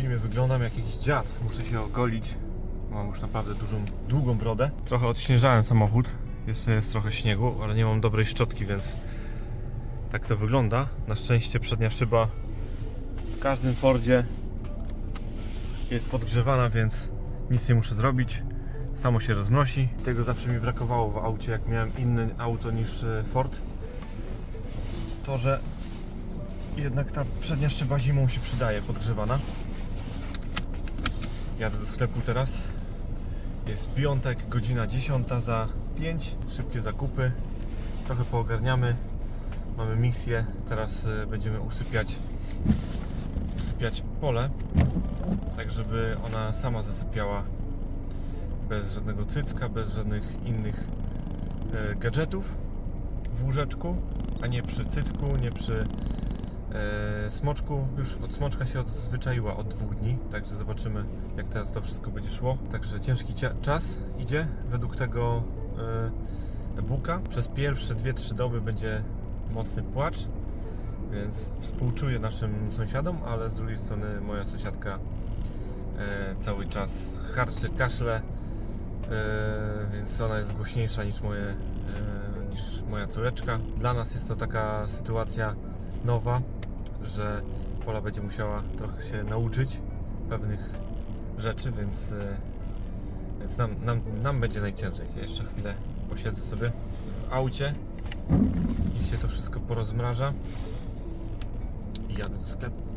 filmie wyglądam jak jakiś dziad. Muszę się ogolić. Mam już naprawdę dużą, długą brodę. Trochę odśnieżałem samochód. Jeszcze jest trochę śniegu, ale nie mam dobrej szczotki, więc tak to wygląda. Na szczęście przednia szyba w każdym Fordzie jest podgrzewana, więc nic nie muszę zrobić. Samo się rozmrosi. Tego zawsze mi brakowało w aucie, jak miałem inne auto niż e, Ford. To, że jednak ta przednia szyba zimą się przydaje, podgrzewana. Jadę do sklepu teraz. Jest piątek, godzina 10 za 5. Szybkie zakupy. Trochę poogarniamy. Mamy misję. Teraz e, będziemy usypiać usypiać pole, tak żeby ona sama zasypiała bez żadnego cycka, bez żadnych innych e, gadżetów w łóżeczku, a nie przy cycku, nie przy smoczku. Już od smoczka się odzwyczaiła od dwóch dni, także zobaczymy jak teraz to wszystko będzie szło. Także ciężki czas idzie według tego e, e-booka. Przez pierwsze 2-3 doby będzie mocny płacz, więc współczuję naszym sąsiadom, ale z drugiej strony moja sąsiadka e, cały czas harczy, kaszle, e, więc ona jest głośniejsza niż, moje, e, niż moja córeczka. Dla nas jest to taka sytuacja nowa, że Pola będzie musiała trochę się nauczyć pewnych rzeczy, więc, e, więc nam, nam, nam będzie najciężej. Jeszcze chwilę posiedzę sobie w aucie, i się to wszystko porozmraża i jadę do sklepu.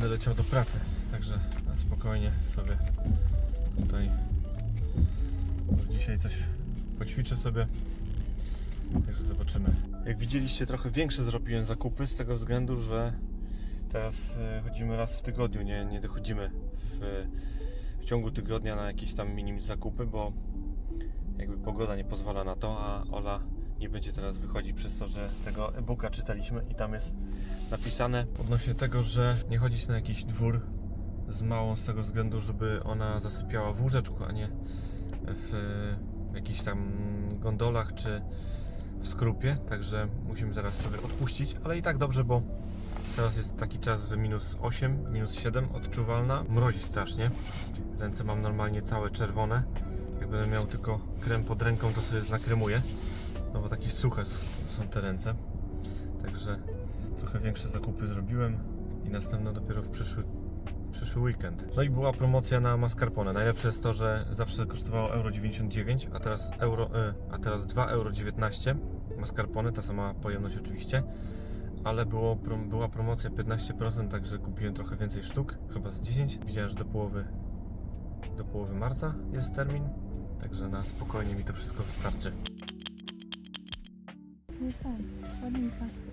Będę leciał do pracy. Także spokojnie sobie tutaj już dzisiaj coś poćwiczę sobie. Także zobaczymy. Jak widzieliście, trochę większe zrobiłem zakupy z tego względu, że teraz e, chodzimy raz w tygodniu, nie, nie dochodzimy w, w ciągu tygodnia na jakieś tam mini zakupy, bo jakby pogoda nie pozwala na to, a Ola nie będzie teraz wychodzić przez to, że tego e-booka czytaliśmy i tam jest napisane odnośnie tego, że nie chodzić na jakiś dwór z małą z tego względu, żeby ona zasypiała w łóżeczku, a nie w jakichś tam gondolach czy w skrupie, także musimy teraz sobie odpuścić, ale i tak dobrze, bo teraz jest taki czas, że minus 8, minus 7 odczuwalna, mrozi strasznie, ręce mam normalnie całe czerwone, jak będę miał tylko krem pod ręką, to sobie nakremuję. No bo takie suche są te ręce. Także trochę większe zakupy zrobiłem i następne dopiero w przyszły, przyszły weekend. No i była promocja na mascarpone. Najlepsze jest to, że zawsze kosztowało euro 99, a teraz euro, e, a teraz 2,19 euro mascarpone, ta sama pojemność oczywiście. Ale było, była promocja 15%, także kupiłem trochę więcej sztuk, chyba z 10. Widziałem, że do połowy do połowy marca jest termin, także na spokojnie mi to wszystko wystarczy. Nie tak, ładniejsza. Teraz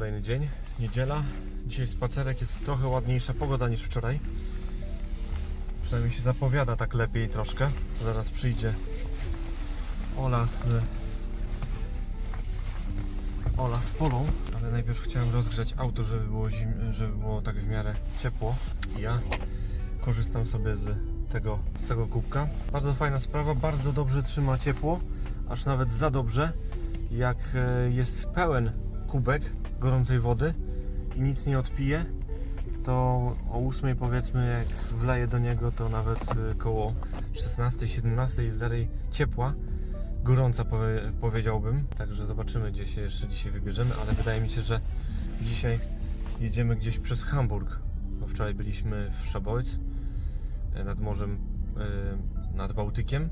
Kolejny dzień, niedziela, Dzisiaj spacerek jest trochę ładniejsza pogoda niż wczoraj. Przynajmniej się zapowiada tak lepiej troszkę. Zaraz przyjdzie Ola z Ola z Polą, ale najpierw chciałem rozgrzać auto, żeby było, zim, żeby było tak w miarę ciepło. I ja korzystam sobie z tego, z tego kubka. Bardzo fajna sprawa, bardzo dobrze trzyma ciepło, aż nawet za dobrze, jak e, jest pełen kubek gorącej wody i nic nie odpije, to o 8 powiedzmy jak wleję do niego, to nawet e, koło 16-17 jest dalej ciepła, gorąca powie, powiedziałbym, także zobaczymy gdzie się jeszcze dzisiaj wybierzemy, ale wydaje mi się, że dzisiaj jedziemy gdzieś przez Hamburg, bo wczoraj byliśmy w Szabolc e, nad morzem, e, nad Bałtykiem.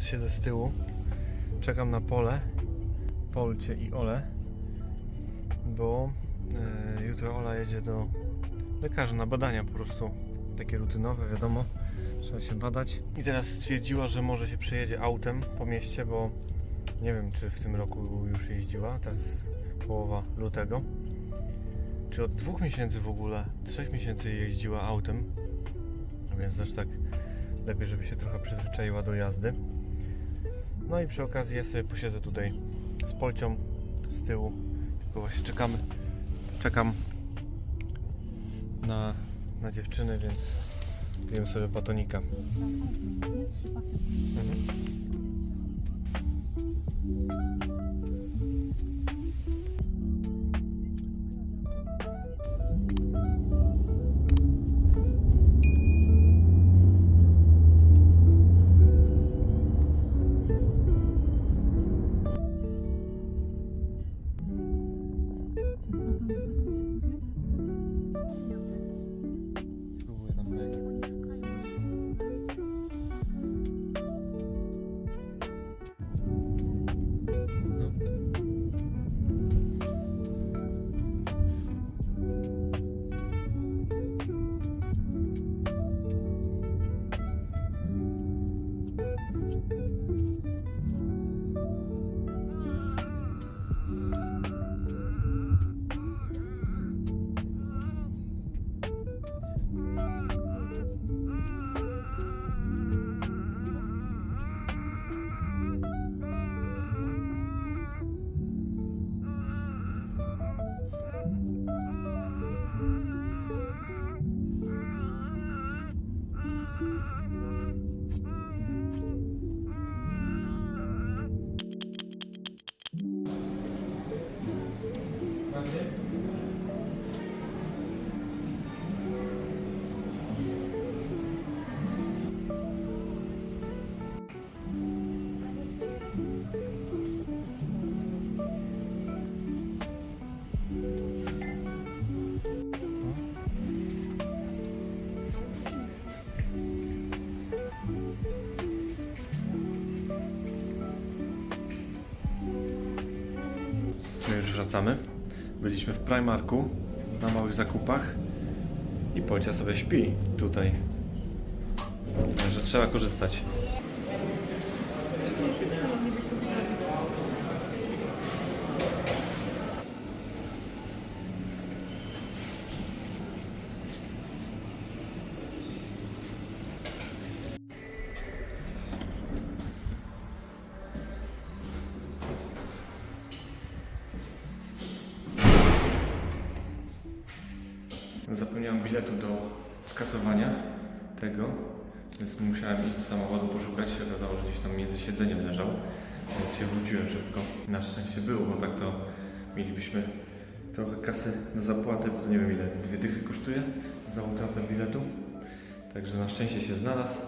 Teraz siedzę z tyłu, czekam na pole, Polcie i Ole, bo e, jutro Ola jedzie do lekarza na badania po prostu, takie rutynowe, wiadomo, trzeba się badać. I teraz stwierdziła, że może się przejedzie autem po mieście, bo nie wiem, czy w tym roku już jeździła, teraz połowa lutego. Czy od dwóch miesięcy w ogóle, trzech miesięcy jeździła autem, a więc też tak lepiej, żeby się trochę przyzwyczaiła do jazdy. No i przy okazji ja sobie posiedzę tutaj z Polcią z tyłu. Tylko właśnie czekamy. Czekam na, na dziewczyny, więc zjem sobie batonika. Mhm. Już wracamy. Byliśmy w Primarku na małych zakupach i Polcia sobie śpi tutaj. Także trzeba korzystać. Zapomniałem biletu do skasowania tego, więc musiałem iść do samochodu poszukać. Się okazało, że gdzieś tam między siedzeniem leżał, więc się wróciłem szybko. Na szczęście było, bo tak to mielibyśmy trochę kasy na zapłatę, bo to nie wiem ile, dwie dychy kosztuje za utratę biletu. Także na szczęście się znalazł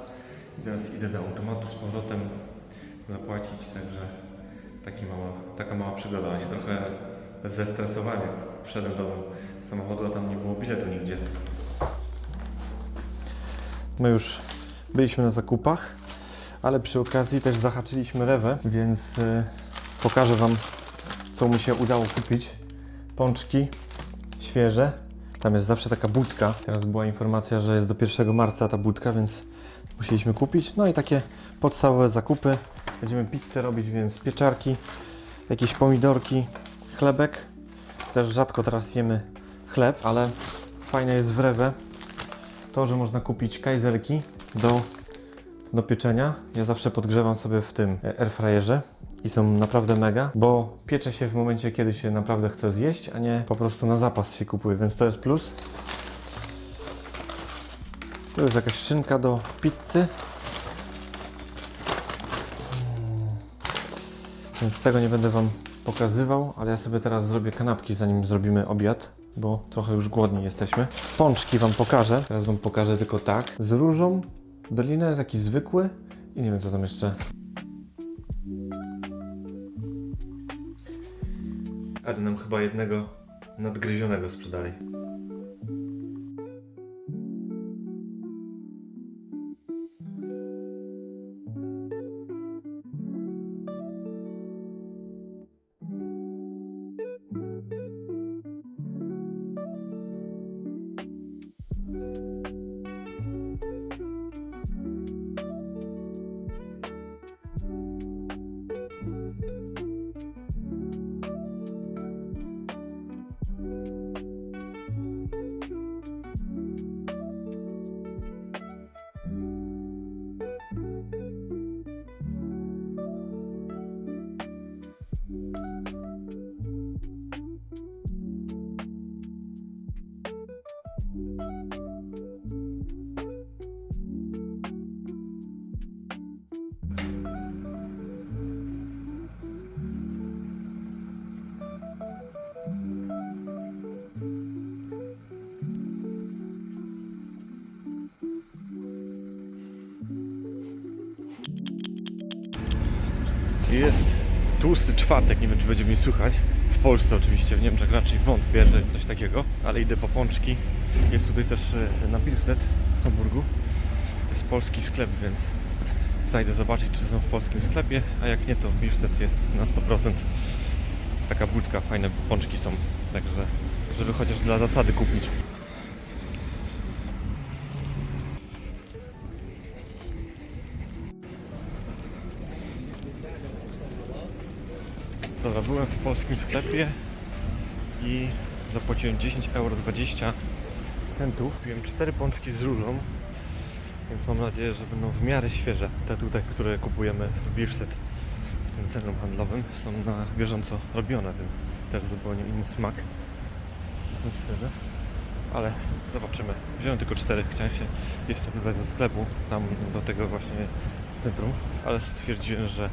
i teraz idę do automatu z powrotem zapłacić, także taki mała, taka mała przygoda. Ja się trochę zestresowałem, jak wszedłem do samochodu, a tam nie było biletu nigdzie. My już byliśmy na zakupach, ale przy okazji też zahaczyliśmy rewę, więc y, pokażę Wam, co mi się udało kupić. Pączki świeże. Tam jest zawsze taka budka. Teraz była informacja, że jest do 1 marca ta budka, więc musieliśmy kupić. No i takie podstawowe zakupy. Będziemy pizzę robić, więc pieczarki, jakieś pomidorki, chlebek. Też rzadko teraz jemy chleb, ale fajne jest w rewę to, że można kupić kajzerki do, do pieczenia. Ja zawsze podgrzewam sobie w tym airfryerze i są naprawdę mega, bo piecze się w momencie, kiedy się naprawdę chce zjeść, a nie po prostu na zapas się kupuje, więc to jest plus. Tu jest jakaś szynka do pizzy. Więc tego nie będę Wam pokazywał, ale ja sobie teraz zrobię kanapki, zanim zrobimy obiad, bo trochę już głodni jesteśmy. Pączki Wam pokażę. Teraz Wam pokażę tylko tak. Z różą. Berliner taki zwykły i nie wiem co tam jeszcze. Ale nam chyba jednego nadgryzionego sprzedali. Jest tłusty czwartek, nie wiem czy będzie mnie słychać. W Polsce oczywiście, w Niemczech raczej wątpię, że jest coś takiego, ale idę po pączki. Jest tutaj też e, na Pilsnet w Hamburgu. Jest polski sklep, więc zajdę zobaczyć, czy są w polskim sklepie, a jak nie, to w Pilsnet jest na 100%. Taka budka, fajne pączki są, także żeby chociaż dla zasady kupić. Dobra, byłem w polskim sklepie i zapłaciłem 10 euro 20 centów. Kupiłem 4 pączki z różą, więc mam nadzieję, że będą w miarę świeże. Te tutaj, które kupujemy w Bierstedt w tym centrum handlowym są na bieżąco robione, więc też zupełnie inny smak. Są świeże, ale zobaczymy. Wziąłem tylko 4, chciałem się jeszcze wybrać do sklepu, tam do tego właśnie centrum, ale stwierdziłem, że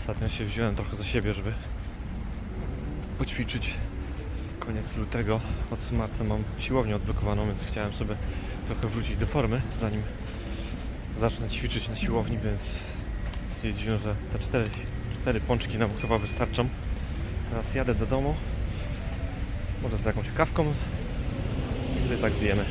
Ostatnio się wziąłem trochę za siebie, żeby poćwiczyć koniec lutego. Od marca mam siłownię odblokowaną, więc chciałem sobie trochę wrócić do formy, zanim zacznę ćwiczyć na siłowni, więc stwierdziłem, że te cztery, cztery pączki nam chyba wystarczą. Teraz jadę do domu, może z jakąś kawką i sobie tak zjemy.